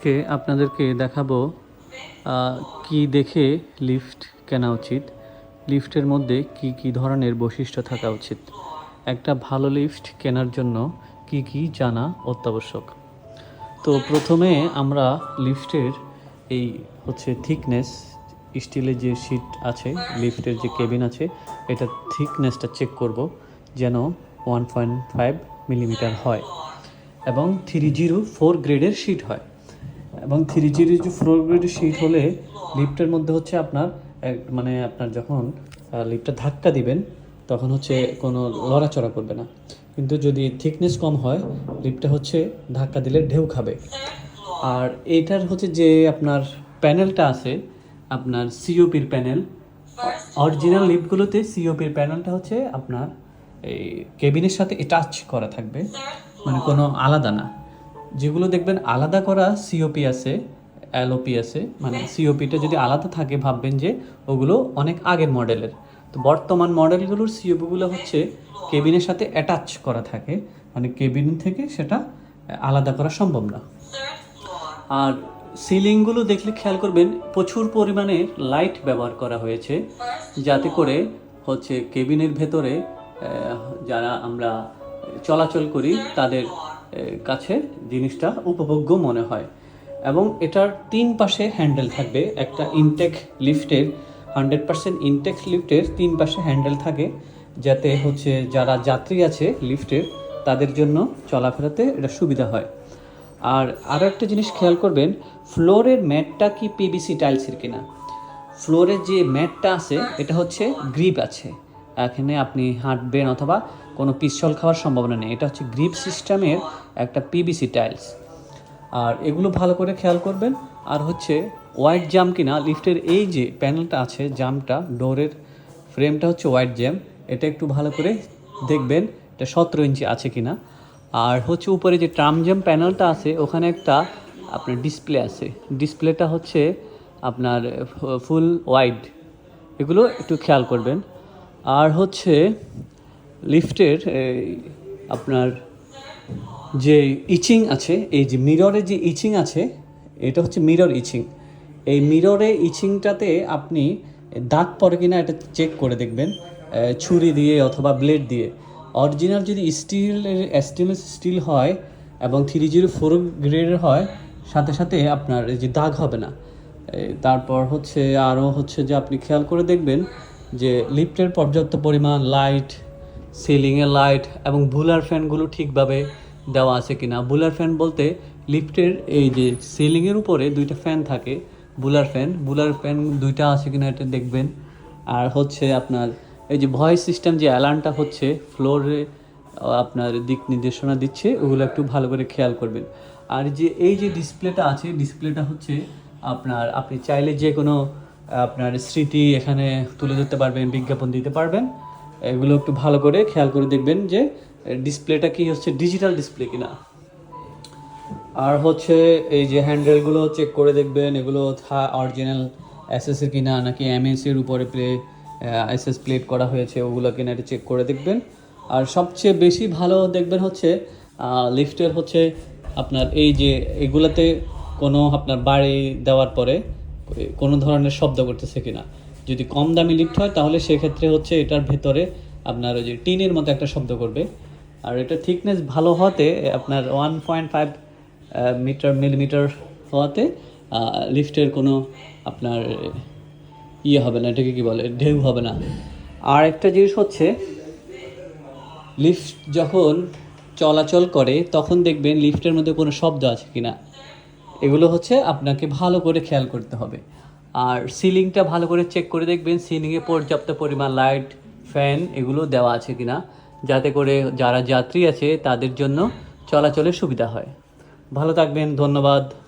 আজকে আপনাদেরকে দেখাবো কি দেখে লিফট কেনা উচিত। লিফটের মধ্যে কি কি ধরনের বৈশিষ্ট্য থাকা উচিত। একটা ভালো লিফট কেনার জন্য কি কি জানা অত্যাবশ্যক। তো প্রথমে আমরা লিফটের এই হচ্ছে থিকনেস স্টিলের যে সিট আছে, লিফটের যে কেবিন আছে, এটা থিকনেসটা চেক করব যেন ওয়ান পয়েন্ট ফাইভ মিলিমিটার হয় এবং থ্রি জিরো ফোর গ্রেডের শিট হয়। এবং থ্রি জিরো যে ফোর গ্রেডের শিট হলে লিফটের মধ্যে হচ্ছে আপনার মানে আপনার যখন লিফটটা ধাক্কা দিবেন, তখন হচ্ছে কোনো লড়াচড়া করবে না। কিন্তু যদি থিকনেস কম হয় লিফটটা হচ্ছে ধাক্কা দিলে ঢেউ খাবে। আর এইটার হচ্ছে যে আপনার প্যানেলটা আছে, আপনার সিওপির প্যানেল অরিজিনাল লিফটগুলোতে সিওপির প্যানেলটা হচ্ছে আপনার এই কেবিনের সাথে টাচ করা থাকবে। মানে কোনো আলাদা না। যেগুলো দেখবেন আলাদা করা সিওপি আছে এলওপি আছে মানে সিওপিটা যদি আলাদা থাকে ভাববেন যে ওগুলো অনেক আগের মডেলের। তো বর্তমান মডেলগুলোর সিওপিগুলো হচ্ছে কেবিনের সাথে অ্যাটাচ করা থাকে মানে কেবিন থেকে সেটা আলাদা করা সম্ভব না। আর সিলিংগুলো দেখলে খেয়াল করবেন প্রচুর পরিমাণে লাইট ব্যবহার করা হয়েছে যাতে করে হচ্ছে কেবিনের ভেতরে যারা আমরা চলাচল করি তাদের কাছে জিনিসটা উপভোগ্য মনে হয়। এবং এটার তিন পাশে হ্যান্ডেল থাকবে। একটা ইনটেক লিফটের, হান্ড্রেড পার্সেন্ট ইনটেক লিফটের তিন পাশে হ্যান্ডেল থাকে। যাতে হচ্ছে যারা যাত্রী আছে লিফটের, তাদের জন্য চলাফেরাতে এটা সুবিধা হয়। আর আরও একটা জিনিস খেয়াল করবেন, ফ্লোরের ম্যাটটা কি পিবিসি টাইলসের কিনা? ফ্লোরের যে ম্যাটটা আছে, এটা হচ্ছে গ্রিপ আছে। এখানে আপনি হাঁটবেন অথবা কোনো পিস্তল খাওয়ার সম্ভাবনা নেই। এটা হচ্ছে গ্রিপ সিস্টেমের একটা পিবিসি টাইলস আর এগুলো ভালো করে খেয়াল করবেন। আর হচ্ছে হোয়াইট জাম কিনা লিফটের এই যে প্যানেলটা আছে জামটা ডোরের ফ্রেমটা হচ্ছে হোয়াইট জ্যাম এটা একটু ভালো করে দেখবেন এটা সতেরো ইঞ্চি আছে কিনা। আর হচ্ছে উপরে যে ট্রাম জ্যাম প্যানেলটা আছে, ওখানে একটা আপনার ডিসপ্লে আছে। ডিসপ্লেটা হচ্ছে আপনার ফুল ওয়াইড এগুলো একটু খেয়াল করবেন। আর হচ্ছে লিফটের আপনার যে ইচিং আছে, এই যে মিররে যে ইচিং আছে, এটা হচ্ছে মিরর ইচিং। এই মিররে ইচিংটাতে আপনি দাগ পড়ে কিনা এটা চেক করে দেখবেন ছুরি দিয়ে অথবা ব্লেড দিয়ে। অরিজিনাল যদি স্টিলের স্টেনলেস স্টিল হয় এবং থ্রি জিরো ফোর গ্রেডের হয়, সাথে সাথে আপনার এই যে দাগ হবে না। তারপর হচ্ছে আরও হচ্ছে যে আপনি খেয়াল করে দেখবেন যে লিফটের পর্যাপ্ত পরিমাণ লাইট সিলিংয়ে লাইট এবং বুলার ফ্যানগুলো ঠিকভাবে দেওয়া আছে কিনা। বুলার ফ্যান বলতে লিফটের এই যে সিলিংয়ের উপরে দুইটা ফ্যান থাকে, বুলার ফ্যান। বুলার ফ্যান দুইটা আছে কিনা এটা দেখবেন। আর হচ্ছে আপনার এই যে ভয়েস সিস্টেম যে অ্যালার্মটা হচ্ছে, ফ্লোরে আপনার দিক নির্দেশনা দিচ্ছে, ওগুলো একটু ভালো করে খেয়াল করবেন। আর যে এই যে ডিসপ্লেটা আছে, ডিসপ্লেটা হচ্ছে আপনার আপনি চাইলে যে কোনো আপনার স্মৃতি এখানে তুলে ধরতে পারবেন, বিজ্ঞাপন দিতে পারবেন। এগুলো একটু ভালো করে খেয়াল করে দেখবেন যে ডিসপ্লেটা কি হচ্ছে ডিজিটাল ডিসপ্লে কিনা। আর হচ্ছে এই যে হ্যান্ডেলগুলো চেক করে দেখবেন, এগুলো থা অরিজিনাল এসএসের কিনা নাকি এমএসির উপরে প্লে এসএস প্লেট করা হয়েছে, ওগুলো কিনা এটা চেক করে দেখবেন। আর সবচেয়ে বেশি ভালো দেখবেন হচ্ছে লিফটের হচ্ছে আপনার এই যে এগুলাতে কোনো আপনার বাড়ি দেওয়ার পরে কোনো ধরনের শব্দ করতেছে কিনা। যদি কম দামি লিফট হয়, তাহলে সেক্ষেত্রে হচ্ছে এটার ভেতরে আপনার ওই যে টিনের মতো একটা শব্দ করবে। আর এটা থিকনেস ভালো হওয়াতে, আপনার one point five metre millimetre হওয়াতে লিফটের কোনো আপনার ইয়ে হবে না, এটাকে কি বলে, ঢেউ হবে না। আর একটা জিনিস হচ্ছে, লিফট যখন চলাচল করে, তখন দেখবেন লিফটের মধ্যে কোনো শব্দ আছে কিনা। এগুলো হচ্ছে আপনাকে ভালো করে খেয়াল করতে হবে। আর সিলিংটা ভালো করে চেক করে দেখবেন, সিলিংয়ে পর্যাপ্ত পরিমাণ লাইট ফ্যান এগুলো দেওয়া আছে কি না যাতে করে যারা যাত্রী আছে তাদের জন্য চলাচলের সুবিধা হয়। ভালো থাকবেন, ধন্যবাদ।